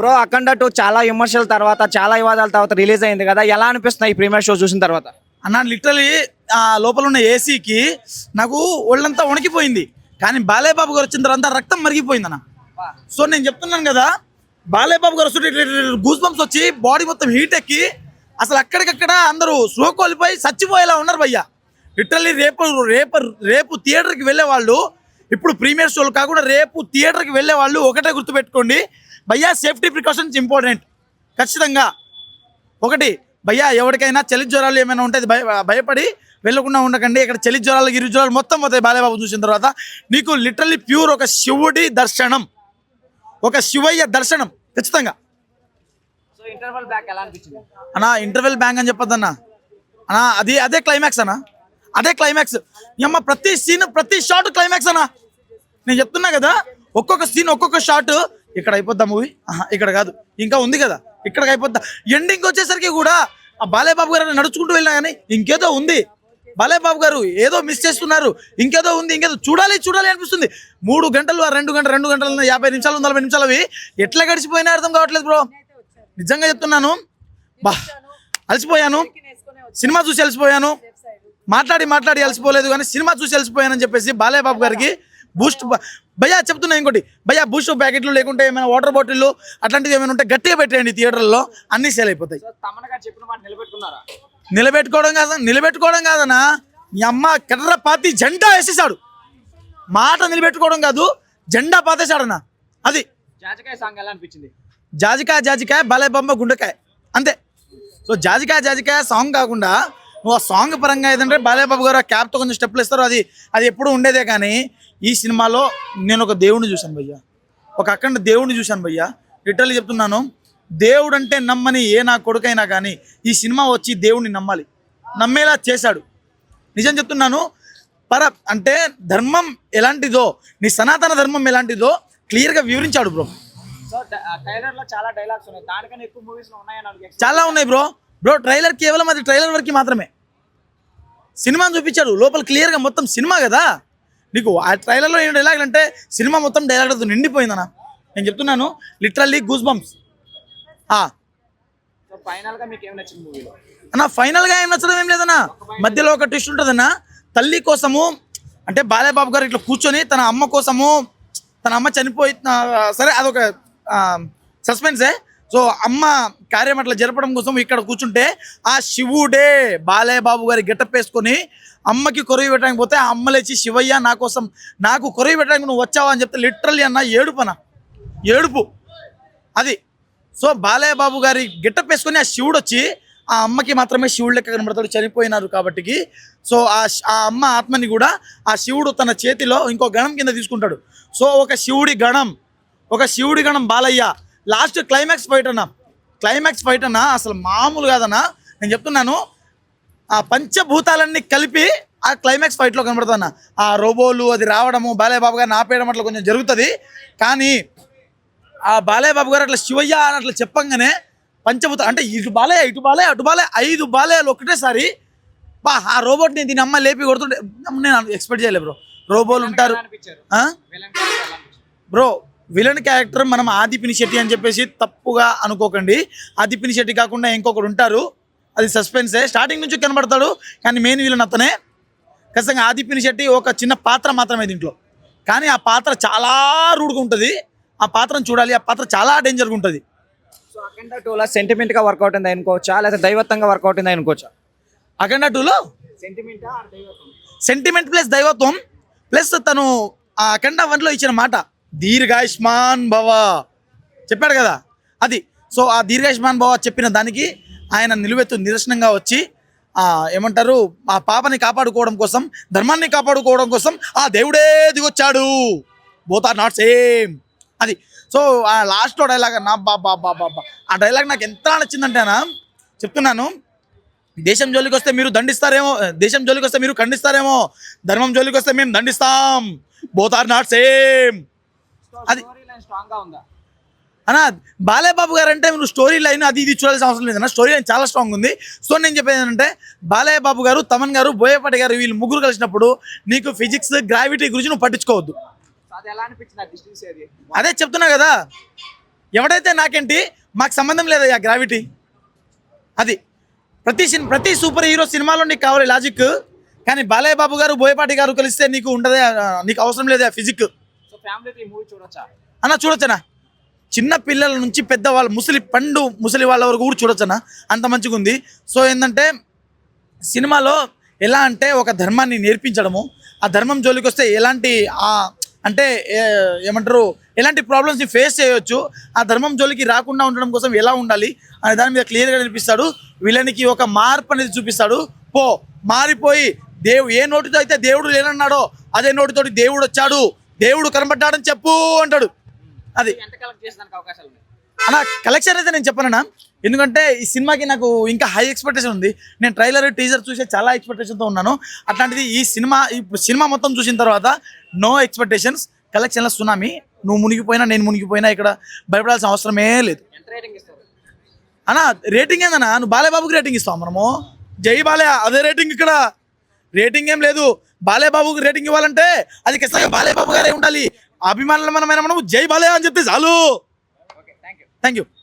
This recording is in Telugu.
బ్రో అఖండ టూ చాలా విమర్శల తర్వాత చాలా వివాదాల తర్వాత రిలీజ్ అయింది కదా. ఎలా అనిపిస్తున్నాయి ఈ ప్రీమియర్ షో చూసిన తర్వాత? అన్న లిటరలీ ఆ లోపల ఉన్న ఏసీకి నాకు ఒళ్ళంతా వణికిపోయింది. కానీ బాలేబాబు గారు వచ్చిన తర్వాత రక్తం మరిగిపోయింది అన్న. సో నేను చెప్తున్నాను కదా బాలేబాబు గారు గూస్ బంప్స్ వచ్చి బాడీ మొత్తం హీట్ ఎక్కి అసలు అక్కడికక్కడ అందరూ స్లో కోల్పోయి చచ్చిపోయేలా ఉన్నారు భయ్య. లిటరలీ రేపు రేపు రేపు థియేటర్కి వెళ్ళే వాళ్ళు ఇప్పుడు ప్రీమియర్ షోలు కాకుండా రేపు థియేటర్కి వెళ్ళే వాళ్ళు ఒకటే గుర్తుపెట్టుకోండి. భయ్యా సేఫ్టీ ప్రికాషన్స్ ఇంపార్టెంట్ ఖచ్చితంగా. ఒకటి భయ్యా ఎవరికైనా చలి జ్వరాలు ఏమైనా ఉంటే భయ భయపడి వెళ్ళకుండా ఉండకండి. ఇక్కడ చలి జ్వరాలు గిరి జ్వరాలు మొత్తం పోతాయి బాలేబాబు చూసిన తర్వాత నీకు లిటరల్లీ ప్యూర్ ఒక శివుడి దర్శనం. ఒక శివయ్య దర్శనం. ఖచ్చితంగా. సో ఇంటర్వల్ బ్యాక్ ఎలా అనిపించింది? అన్నా ఇంటర్వెల్ బ్యాంక్ అని చెప్పొద్దన్నా. అన్నా అది అదే క్లైమాక్స్ అన్నా. అదే క్లైమాక్స్ అమ్మ ప్రతి సీన్ ప్రతి షాట్ క్లైమాక్స్ అన్నా. నేను చెప్తున్నా కదా ఒక్కొక్క సీన్ ఒక్కొక్క షాట్ ఇక్కడ అయిపోద్దా మూవీ? ఇక్కడ కాదు. ఇంకా ఉంది కదా. ఇక్కడికి అయిపోద్దా. ఎండింగ్ వచ్చేసరికి కూడా ఆ బాలేబాబు గారు నడుచుకుంటూ వెళ్ళినా కానీ ఇంకేదో ఉంది. బాలేబాబు గారు ఏదో మిస్ చేస్తున్నారు. ఇంకేదో ఉంది ఇంకేదో చూడాలి చూడాలి అనిపిస్తుంది. మూడు గంటలు ఆ రెండు గంటలు రెండు గంటలు యాభై నిమిషాలు నలభై నిమిషాలు అవి ఎట్లా గడిచిపోయినా అర్థం కావట్లేదు బ్రో. నిజంగా చెప్తున్నాను. బా అలసిపోయాను. సినిమా చూసి అలసిపోయాను. మాట్లాడి మాట్లాడి అలసిపోలేదు కానీ సినిమా చూసి అలసిపోయానని చెప్పేసి బాలయ్యబాబు గారికి బూస్ట్ భయ్యా చెప్తున్నా ఇంకోటి. భయ్యా బూస్ట్ ప్యాకెట్లు లేకుంటే ఏమైనా వాటర్ బాటిల్ అట్లాంటివి ఏమైనా ఉంటే గట్టిగా పెట్టేయండి థియేటర్లో అన్నీ సేల్ అయిపోతాయి. నిలబెట్టుకోవడం కాదు నిలబెట్టుకోవడం కాదనా మీ అమ్మ కర్ర పాతి జెండా వేసేసాడు మాట నిలబెట్టుకోవడం కాదు జెండా పాతేశాడన్నా. అది. జాజకాయ సాంగ్ ఎలా అనిపించింది? జాజికాయ జాజికాయ బాలయ్య బొమ్మ గుండెకాయ. అంతే. సో జాజికాయ జాజికాయ సాంగ్ కాకుండా నువ్వు ఆ సాంగ్ పరంగా ఏదంటే బాలయ్యబాబు గారు ఆ క్యాప్తో కొంచెం స్టెప్లు ఇస్తారు. అది అది ఎప్పుడు ఉండేదే కానీ ఈ సినిమాలో నేను ఒక దేవుడిని చూశాను భయ్య. ఒక అఖండ దేవుడిని చూశాను భయ్య. లిటరల్లీ చెప్తున్నాను దేవుడు అంటే నమ్మని ఏ నా కొడుకైనా కానీ ఈ సినిమా వచ్చి దేవుడిని నమ్మాలి. నమ్మేలా చేశాడు. నిజం చెప్తున్నాను పర అంటే ధర్మం ఎలాంటిదో నీ సనాతన ధర్మం ఎలాంటిదో క్లియర్గా వివరించాడు బ్రో. సో ట్రైలర్లో చాలా డైలాగ్స్ ఉన్నాయి. దానికన్నా ఎక్కువ మూవీస్లో ఉన్నాయని నాకు చాలా ఉన్నాయి బ్రో. బ్రో ట్రైలర్ కేవలం అది ట్రైలర్ వరకు మాత్రమే. సినిమాని చూపించాడు. లోపల క్లియర్గా మొత్తం సినిమా కదా. నీకు ఆ ట్రైలర్లో ఏం డైలాగ్ అంటే సినిమా మొత్తం డైలాగ్లతో నిండిపోయిందన్న. నేను చెప్తున్నాను లిటరల్లీ గూస్ బంప్స్ అన్న ఫైనల్గా ఏం నచ్చడం ఏం లేదన్న. మధ్యలో ఒక ట్విస్ట్ ఉంటుందన్న. తల్లి కోసము అంటే బాలయ్యబాబు గారు ఇట్లా కూర్చొని తన అమ్మ కోసము తన అమ్మ చనిపోయి సరే అదొక సస్పెన్సే సో అమ్మ కార్యం అట్లా జరపడం కోసం ఇక్కడ కూర్చుంటే ఆ శివుడే బాలయ్య బాబు గారి గెటప్ వేసుకొని అమ్మకి కొరవి పెట్టడానికి పోతే ఆ అమ్మ లేచి శివయ్య నా కోసం నాకు కొరవి పెట్టడానికి నువ్వు వచ్చావా? అని చెప్తే లిటరల్లీ అన్న ఏడుపన? ఏడుపు. అది. సో బాలయ్య బాబు గారి గెటప్ వేసుకొని ఆ శివుడు వచ్చి ఆ అమ్మకి మాత్రమే శివుడు లెక్క కనబడతాడు చనిపోయినారు కాబట్టికి. సో ఆ ఆ అమ్మ ఆత్మని కూడా ఆ శివుడు తన చేతిలో ఇంకో గణం కింద తీసుకుంటాడు. సో ఒక శివుడి గణం ఒక శివుడి గణం బాలయ్య. లాస్ట్ క్లైమాక్స్ ఫైట్ అన్న. క్లైమాక్స్ ఫైట్ అన్న అసలు మామూలు కాదన్నా. నేను చెప్తున్నాను ఆ పంచభూతాలన్నీ కలిపి ఆ క్లైమాక్స్ ఫైట్లో కనబడుతున్నా ఆ రోబోలు అది రావడము బాలయ్యబాబు గారిని ఆపేయడం అట్లా కొంచెం జరుగుతుంది. కానీ ఆ బాలయ్యబాబు గారు అట్లా శివయ్య అని అట్లా చెప్పంగానే పంచభూత అంటే ఇటు బాలయ్య ఇటు బాలయ్య అటు బాలయ్య ఐదు బాలయ్యలు ఒకటేసారి బా ఆ రోబోట్ని దీని అమ్మ లేపి కొడుతుంటే నేను ఎక్స్పెక్ట్ చేయలేదు బ్రో రోబోలు ఉంటారు. బ్రో విలన్ క్యారెక్టర్ మనం ఆదిపిని శెట్టి అని చెప్పేసి తప్పుగా అనుకోకండి. ఆదిపిని శెట్టి కాకుండా ఇంకొకరు ఉంటారు. అది సస్పెన్సే స్టార్టింగ్ నుంచి కనబడతాడు కానీ మెయిన్ విలన్ అతనే. ఖచ్చితంగా ఆది పినిశెట్టి ఒక చిన్న పాత్ర మాత్రమే దీంట్లో. కానీ ఆ పాత్ర చాలా రూడ్గా ఉంటుంది. ఆ పాత్రను చూడాలి ఆ పాత్ర చాలా డేంజర్గా ఉంటుంది. సో అఖండ టూలో సెంటిమెంట్గా వర్కౌట్ అయింది అనుకోవచ్చా? లేదా దైవత్వంగా వర్కౌట్ అయింది అనుకోవచ్చా? అఖండ టూలో సెంటిమెంట్ దైవత్వం? సెంటిమెంట్ ప్లస్ దైవత్వం ప్లస్ తను ఆ అఖండ వన్లో ఇచ్చిన మాట దీర్ఘాయుష్మాన్ భవ. చెప్పాడు కదా? అది. సో ఆ దీర్ఘాయుష్మాన్ భవ చెప్పిన దానికి ఆయన నిలువెత్తు నిదర్శనంగా వచ్చి ఏమంటారు ఆ పాపని కాపాడుకోవడం కోసం ధర్మాన్ని కాపాడుకోవడం కోసం ఆ దేవుడే దిగొచ్చాడు. బోత్ ఆర్ నాట్ సేమ్ అది. సో ఆ లాస్ట్లో డైలాగ్ నా బాబా బాబా ఆ డైలాగ్ నాకు ఎంత నచ్చిందంటేనా చెప్తున్నాను దేశం జోలికి వస్తే మీరు దండిస్తారేమో దేశం జోలికి వస్తే మీరు ఖండిస్తారేమో ధర్మం జోలికి వస్తే మేము దండిస్తాం. బోత్ ఆర్ నాట్ సేమ్ అది- స్టోరీ లైన్ స్ట్రాంగ్గా ఉందా? అన్నా బాలయ్యబాబు గారు అంటే మీరు స్టోరీ లైన్ అది ఇది చూడాల్సిన అవసరం లేదన్న స్టోరీ లైన్ చాలా స్ట్రాంగ్ ఉంది. సో నేను చెప్పేది ఏంటంటే బాలయ్య బాబు గారు తమన్ గారు బోయపాటి గారు వీళ్ళు ముగ్గురు కలిసినప్పుడు నీకు ఫిజిక్స్ గ్రావిటీ గురించి నువ్వు పట్టించుకోవద్దు. అది చెప్తున్నా కదా. ఎవడైతే నాకేంటి మాకు సంబంధం లేదయ్యా గ్రావిటీ అది. ప్రతి సిన్ ప్రతి సూపర్ హీరో సినిమాలో నీకు కావాలి లాజిక్ కానీ బాలయ్య బాబు గారు బోయపాటి గారు కలిస్తే నీకు ఉండదే నీకు అవసరం లేదే ఫిజిక్ అన్న చూడొచ్చనా? చిన్న పిల్లల నుంచి పెద్దవాళ్ళు ముసలి పండు ముసలి వాళ్ళ వరకు కూడా చూడొచ్చనా? అంత మంచిగా ఉంది సో ఏంటంటే సినిమాలో ఎలా అంటే ఒక ధర్మాన్ని నేర్పించడము ఆ ధర్మం జోలికి వస్తే ఎలాంటి అంటే ఏమంటారు ఎలాంటి ప్రాబ్లమ్స్ని ఫేస్ చేయొచ్చు ఆ ధర్మం జోలికి రాకుండా ఉండడం కోసం ఎలా ఉండాలి అనే దాని మీద క్లియర్గా నేర్పిస్తాడు వీళ్ళనికి ఒక మార్పు అనేది చూపిస్తాడు. పో మారిపోయి దేవు ఏ నోటితో అయితే దేవుడు లేనన్నాడో అదే నోటితోటి దేవుడు వచ్చాడు. దేవుడు కనబడ్డాడని చెప్పు అంటాడు. అది. అన్న కలెక్షన్ అయితే నేను చెప్పనన్నా ఎందుకంటే ఈ సినిమాకి నాకు ఇంకా హై ఎక్స్పెక్టేషన్ ఉంది. నేను ట్రైలర్ టీజర్ చూసే చాలా ఎక్స్పెక్టేషన్తో ఉన్నాను. అట్లాంటిది ఈ సినిమా ఈ సినిమా మొత్తం చూసిన తర్వాత నో ఎక్స్పెక్టేషన్స్ కలెక్షన్ల సునామీ. నువ్వు మునిగిపోయినా నేను మునిగిపోయినా ఇక్కడ భయపడాల్సిన అవసరమే లేదు. అన్న రేటింగ్ ఏందన్నా? నువ్వు బాలయ్య బాబుకి రేటింగ్ ఇస్తావు మనము? జై బాలయ్య అదే రేటింగ్ ఇక్కడ. రేటింగ్ ఏం లేదు. బాలయ్య బాబుకి రేటింగ్ ఇవ్వాలంటే అది ఖచ్చితంగా బాలయ్య బాబు గారే ఉండాలి. అభిమానులు మనమైన మనము జై బాలయ్య అని చెప్తే చాలు. Thank you